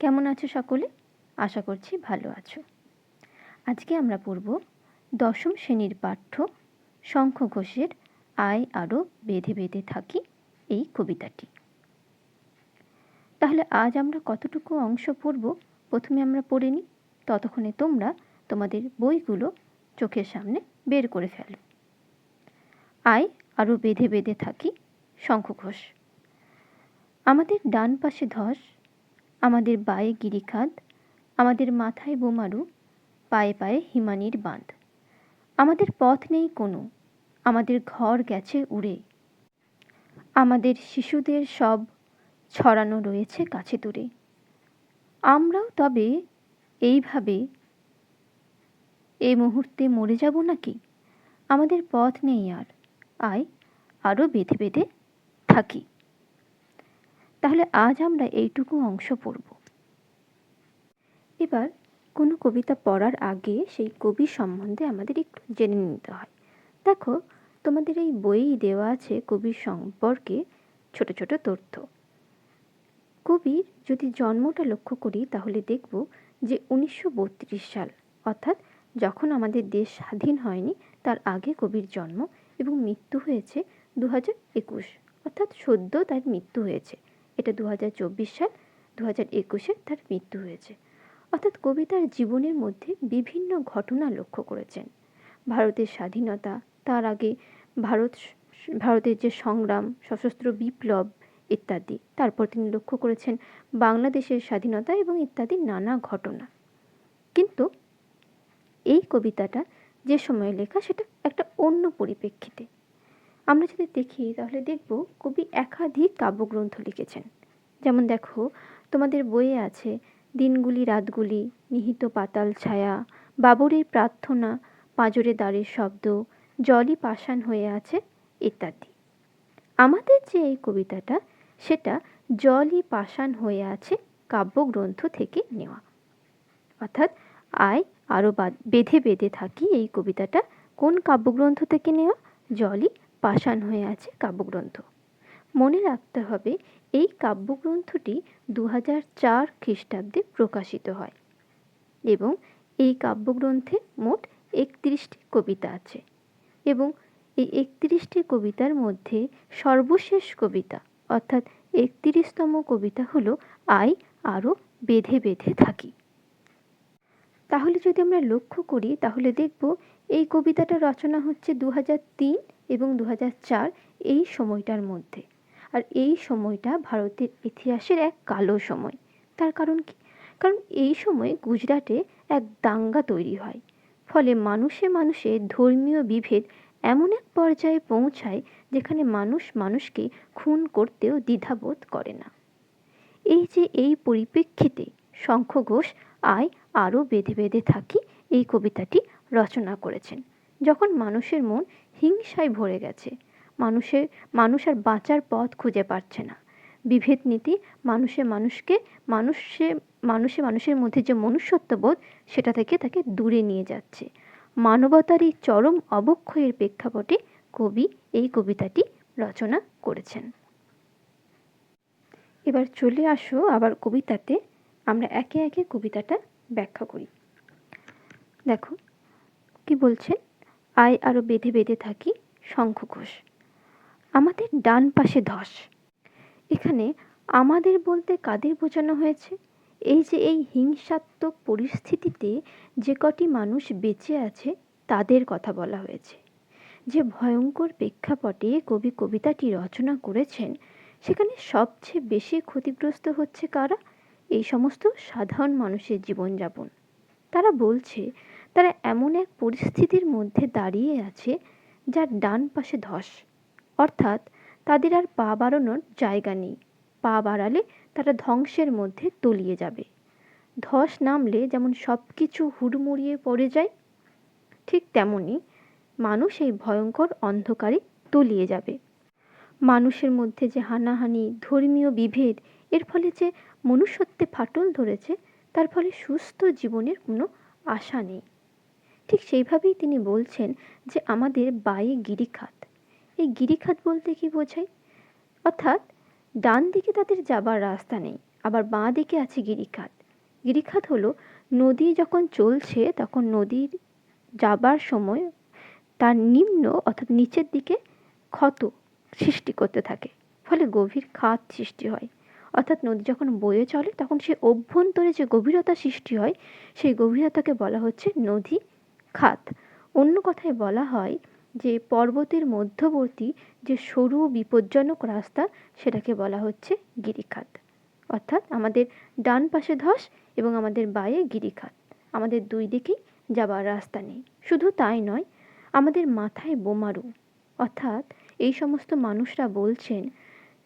কেমন আছো সকলে? আশা করছি ভালো আছো। আজকে আমরা পড়ব দশম শ্রেণির পাঠ্য শঙ্খ ঘোষের আয় আরও বেঁধে বেঁধে থাকি এই কবিতাটি। তাহলে আজ আমরা কতটুকু অংশ পড়ব? প্রথমে আমরা পড়ে নিই। ততক্ষণে তোমরা তোমাদের বইগুলো চোখের সামনে বের করে ফেলো। আয় আরও বেঁধে বেঁধে থাকি শঙ্খ ঘোষ। আমাদের ডান পাশে ধস আমাদের বায়ে গিরিখাদ আমাদের মাথায় বোমারু, পায়ে পায়ে হিমানির বাঁধ। আমাদের পথ নেই কোনো, আমাদের ঘর গেছে উড়ে। আমাদের শিশুদের সব ছড়ানো রয়েছে কাছে দূরে। আমরাও তবে এইভাবে এই মুহূর্তে মরে যাব নাকি? আমাদের পথ নেই আর, আয়, আরও বেঁধে বেঁধে থাকি। তাহলে আজ আমরা এইটুকু অংশ পড়ব। এবার কোনো কবিতা পড়ার আগে সেই কবি সম্বন্ধে আমাদের একটু জেনে নিতে হয়। দেখো, তোমাদের এই বইই দেওয়া আছে কবির সম্পর্কে ছোট ছোট তথ্য। কবির যদি জন্মটা লক্ষ্য করি, তাহলে দেখব যে উনিশশো বত্রিশ সাল, অর্থাৎ যখন আমাদের দেশ স্বাধীন হয়নি, তার আগে কবির জন্ম এবং মৃত্যু হয়েছে দু হাজার একুশ, অর্থাৎ সদ্য তার মৃত্যু হয়েছে। এটা দু হাজার চব্বিশ সাল দু হাজার একুশে তার মৃত্যু হয়েছে। অর্থাৎ কবি তার জীবনের মধ্যে বিভিন্ন ঘটনা লক্ষ্য করেছেন। ভারতের স্বাধীনতা, তার আগে ভারত ভারতের যে সংগ্রাম, সশস্ত্র বিপ্লব ইত্যাদি, তারপর তিনি লক্ষ্য করেছেন বাংলাদেশের স্বাধীনতা এবং ইত্যাদি নানা ঘটনা। কিন্তু এই কবিতাটা যে সময়ে লেখা, সেটা একটা অন্য পরিপ্রেক্ষিতে। আমরা যদি দেখি, তাহলে দেখব কবি একাধিক কাব্যগ্রন্থ লিখেছেন। যেমন দেখো, তোমাদের বইয়ে আছে, দিনগুলি রাতগুলি, নিহিত পাতাল ছায়া, বাবরের প্রার্থনা, পাঁজরে দ্বারের শব্দ, জলই পাষাণ হয়ে আছে, ইত্যাদি। আমাদের যে এই কবিতাটা, সেটা জলই পাষাণ হয়ে আছে কাব্যগ্রন্থ থেকে নেওয়া। অর্থাৎ আয় আরও বেঁধে বেঁধে থাকি এই কবিতাটা কোন কাব্যগ্রন্থ থেকে নেওয়া? জলই পাষাণ হয়ে আছে কাব্যগ্রন্থ। মনে রাখতে হবে, এই কাব্যগ্রন্থটি দু হাজার চার খ্রিস্টাব্দে প্রকাশিত হয় এবং এই কাব্যগ্রন্থে মোট একত্রিশটি কবিতা আছে এবং এই একত্রিশটি কবিতার মধ্যে সর্বশেষ কবিতা, অর্থাৎ একত্রিশতম কবিতা হলো আই আরও বেঁধে বেঁধে থাকি। তাহলে যদি আমরা লক্ষ্য করি, তাহলে দেখব এই কবিতাটা রচনা হচ্ছে দু হাজার তিন এবং দু চার এই সময়টার মধ্যে। আর এই সময়টা ভারতের ইতিহাসের এক কালো সময়। তার কারণ কি? কারণ এই সময় গুজরাটে এক দাঙ্গা তৈরি হয়। ফলে মানুষে মানুষে ধর্মীয় বিভেদ এমন এক পর্যায়ে পৌঁছায় যেখানে মানুষ মানুষকে খুন করতেও দ্বিধাবোধ করে না। এই যে এই পরিপ্রেক্ষিতে শঙ্খ ঘোষ আয় আরও বেঁধে বেঁধে থাকি এই কবিতাটি রচনা করেছেন। যখন মানুষের মন হিংসায় ভরে গেছে, মানুষের, মানুষ আর বাঁচার পথ খুঁজে পাচ্ছে না। বিভেদ নীতি মানুষে মানুষকে, মানুষে মানুষে মানুষের মধ্যে যে মনুষ্যত্ববোধ, সেটা থেকে তাকে দূরে নিয়ে যাচ্ছে। মানবতার এই চরম অবক্ষয়ের প্রেক্ষাপটে কবি এই কবিতাটি রচনা করেছেন। এবার চলে আসো আবার কবিতাতে, আমরা একে একে কবিতাটা ব্যাখ্যা করি। দেখো, কি বলছেন আয় আরও বেঁধে বেঁধে থাকি শঙ্খ ঘোষ আমাদের ডান পাশে ধস। এখানে আমাদের বলতে কাদের বোঝানো হয়েছে? এই যে এই হিংসাত্মক পরিস্থিতিতে যে কটি মানুষ বেঁচে আছে, তাদের কথা বলা হয়েছে। যে ভয়ঙ্কর প্রেক্ষাপটে কবি কবিতাটি রচনা করেছেন, সেখানে সবচেয়ে বেশি ক্ষতিগ্রস্ত হচ্ছে কারা? এই সমস্ত সাধারণ মানুষের জীবনযাপন। তারা বলছে তারা এমন এক পরিস্থিতির মধ্যে দাঁড়িয়ে আছে, যার ডান পাশে ধস। অর্থাৎ তাদের আর পা বাড়ানোর জায়গা নেই। পা বাড়ালে তারা ধ্বংসের মধ্যে তলিয়ে যাবে। ধস নামলে যেমন সব কিছু হুড়মুড়িয়ে পড়ে যায়, ঠিক তেমনই মানুষ এই ভয়ঙ্কর অন্ধকারে তলিয়ে যাবে। মানুষের মধ্যে যে হানাহানি, ধর্মীয় বিভেদ, এর ফলে যে মনুষ্যত্বে ফাটল ধরেছে, তার ফলে সুস্থ জীবনের কোনো আশা নেই। ঠিক সেইভাবেই তিনি বলছেন যে আমাদের বায়ে গিরিখাত। এই গিরিখাত বলতে কি বোঝায়? অর্থাৎ ডান দিকে তাদের যাবার রাস্তা নেই, আবার বাঁ দিকে আছে গিরিখাত। গিরিখাত হলো নদী যখন চলছে, তখন নদীর যাবার সময় তার নিম্ন অর্থাৎ নিচের দিকে ক্ষত সৃষ্টি করতে থাকে, ফলে গভীর খাত সৃষ্টি হয়। অর্থাৎ নদী যখন বয়ে চলে, তখন সে অভ্যন্তরে যে গভীরতা সৃষ্টি হয়, সেই গভীরতাকে বলা হচ্ছে নদী খাত। অন্য কথায় বলা হয় যে, পর্বতের মধ্যবর্তী যে সরু বিপজ্জনক রাস্তা, সেটাকে বলা হচ্ছে গিরিখাত। অর্থাৎ আমাদের ডান পাশে ধস এবং আমাদের বায়ে গিরিখাত। আমাদের দুই দিকেই যাবার রাস্তা নেই। শুধু তাই নয়, আমাদের মাথায় বোমারু। অর্থাৎ এই সমস্ত মানুষরা বলছেন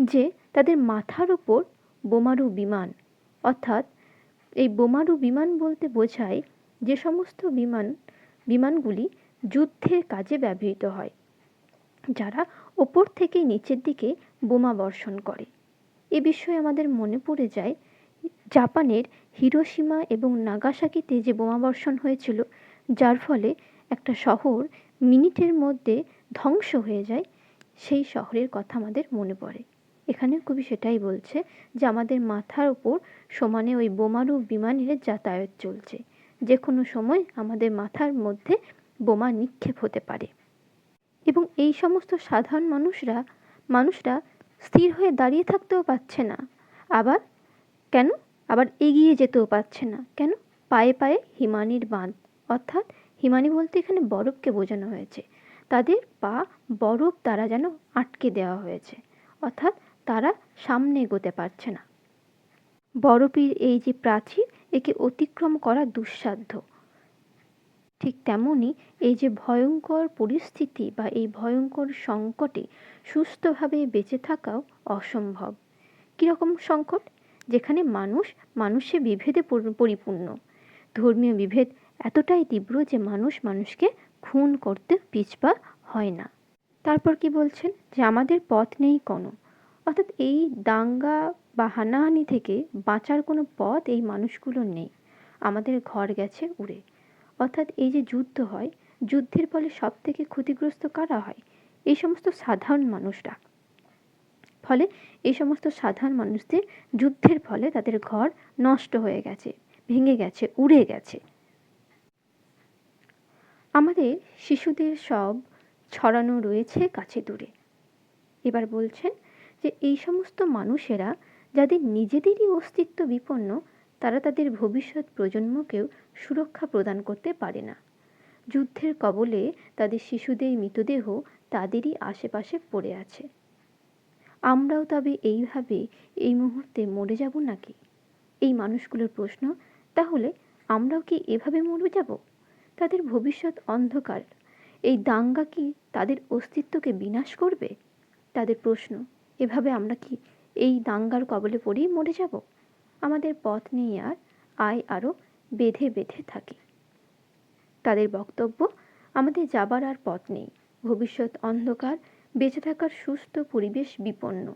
যে, তাদের মাথার ওপর বোমারু বিমান। অর্থাৎ এই বোমারু বিমান বলতে বোঝায় যে, সমস্ত বিমান বিমানগুলি যুদ্ধের কাজে ব্যবহৃত হয়, যারা ওপর থেকে নিচের দিকে বোমা বর্ষণ করে। এ বিষয়ে আমাদের মনে পড়ে যায়, জাপানের হিরোশিমা এবং নাগাসাকিতে যে বোমাবর্ষণ হয়েছিল, যার ফলে একটা শহর মিনিটের মধ্যে ধ্বংস হয়ে যায়, সেই শহরের কথা আমাদের মনে পড়ে। এখানে কবি সেটাই বলছে যে, আমাদের মাথার ওপর সমানে ওই বোমারু বিমানের যাতায়াত চলছে। যে কোনো সময় আমাদের মাথার মধ্যে বোমা নিক্ষেপ হতে পারে। এবং এই সমস্ত সাধারণ মানুষরা মানুষরা স্থির হয়ে দাঁড়িয়ে থাকতেও পারছে না। আবার কেন? আবার এগিয়ে যেতেও পারছে না। কেন? পায়ে পায়ে হিমানির বাঁধ অর্থাৎ হিমানি বলতে এখানে বরফকে বোঝানো হয়েছে। তাদের পা বরফ দ্বারা যেন আটকে দেওয়া হয়েছে। অর্থাৎ তারা সামনে এগোতে পারছে না। বরফের এই যে প্রাচীর একে অতিক্রম করা দুঃসাধ্য। ঠিক তেমনই এই যে ভয়ঙ্কর পরিস্থিতি বা এই ভয়ঙ্কর সংকটে সুস্থভাবে বেঁচে থাকাও অসম্ভব। কীরকম সংকট? যেখানে মানুষ মানুষে বিভেদে পরিপূর্ণ। ধর্মীয় বিভেদ এতটাই তীব্র যে মানুষ মানুষকে খুন করতে পিছপা হয় না। তারপর কি বলছেন? যে আমাদের পথ নেই কোনো। অর্থাৎ এই দাঙ্গা বা হানাহানি থেকে বাঁচার কোনো পথ এই মানুষগুলোর নেই। আমাদের ঘর গেছে উড়ে। অর্থাৎ এই যে যুদ্ধ হয়, যুদ্ধের ফলে সব থেকে ক্ষতিগ্রস্ত কারা হয়? এই সমস্ত সাধারণ মানুষরা। ফলে এই সমস্ত সাধারণ মানুষদের যুদ্ধের ফলে তাদের ঘর নষ্ট হয়ে গেছে, ভেঙে গেছে, উড়ে গেছে। আমাদের শিশুদের সব ছড়ানো রয়েছে কাছে দূরে। এবার বলছেন যে, এই সমস্ত মানুষেরা যাদের নিজেদেরই অস্তিত্ব বিপন্ন, তারা তাদের ভবিষ্যৎ প্রজন্মকেও সুরক্ষা প্রদান করতে পারে না। যুদ্ধের কবলে তাদের শিশুদের মৃতদেহ তাদেরই আশেপাশে পড়ে আছে। আমরাও তবে এইভাবে এই মুহূর্তে মরে যাব নাকি? এই মানুষগুলোর প্রশ্ন, তাহলে আমরাও কি এভাবে মরে যাব? তাদের ভবিষ্যৎ অন্ধকার, এই দাঙ্গা কি তাদের অস্তিত্বকে বিনাশ করবে? তাদের প্রশ্ন, এভাবে আমরা কি এই দাঙ্গার কবলে পড়েই মরে যাব। আমাদের পথ নেই আর, আয় আরও বেঁধে বেঁধে থাকি। তাদের বক্তব্য, আমাদের যাবার আর পথ নেই। ভবিষ্যৎ অন্ধকার, বেঁচে থাকার সুস্থ পরিবেশ বিপন্ন।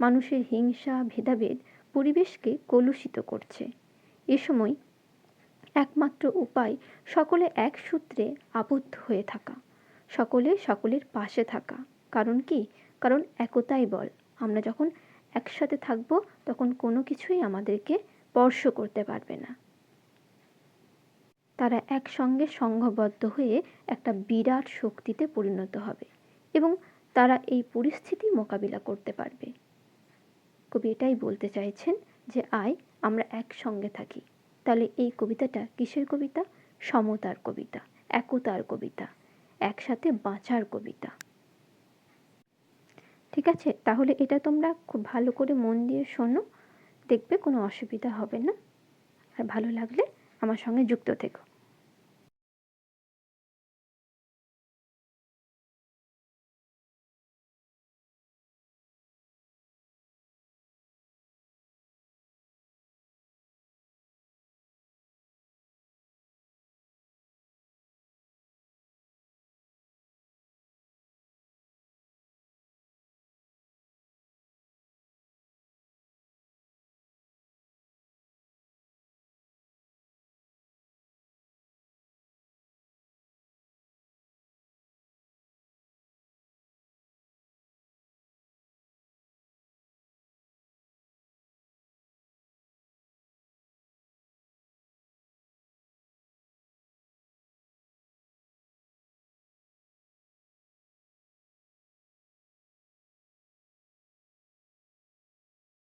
মানুষের হিংসা, ভেদাভেদ পরিবেশকে কলুষিত করছে। এ সময় একমাত্র উপায় সকলে এক সূত্রে আবদ্ধ হয়ে থাকা। সকলে সকলের পাশে থাকা। কারণ কি? কারণ একতাই বল। আমরা যখন একসাথে থাকব, তখন কোনো কিছুই আমাদেরকে স্পর্শ করতে পারবে না। তারা একসঙ্গে সংঘবদ্ধ হয়ে একটা বিরাট শক্তিতে পরিণত হবে এবং তারা এই পরিস্থিতি মোকাবিলা করতে পারবে। কবি এটাই বলতে চাইছেন যে, আয়, আমরা একসঙ্গে থাকি। তাহলে এই কবিতাটা কিসের কবিতা? সমতার কবিতা, একতার কবিতা, একসাথে বাঁচার কবিতা। ঠিক আছে? তাহলে এটা তোমরা খুব ভালো করে মন দিয়ে শোনো। দেখবে কোনো অসুবিধা হবে না। আর ভালো লাগলে আমার সঙ্গে যুক্ত থেকো।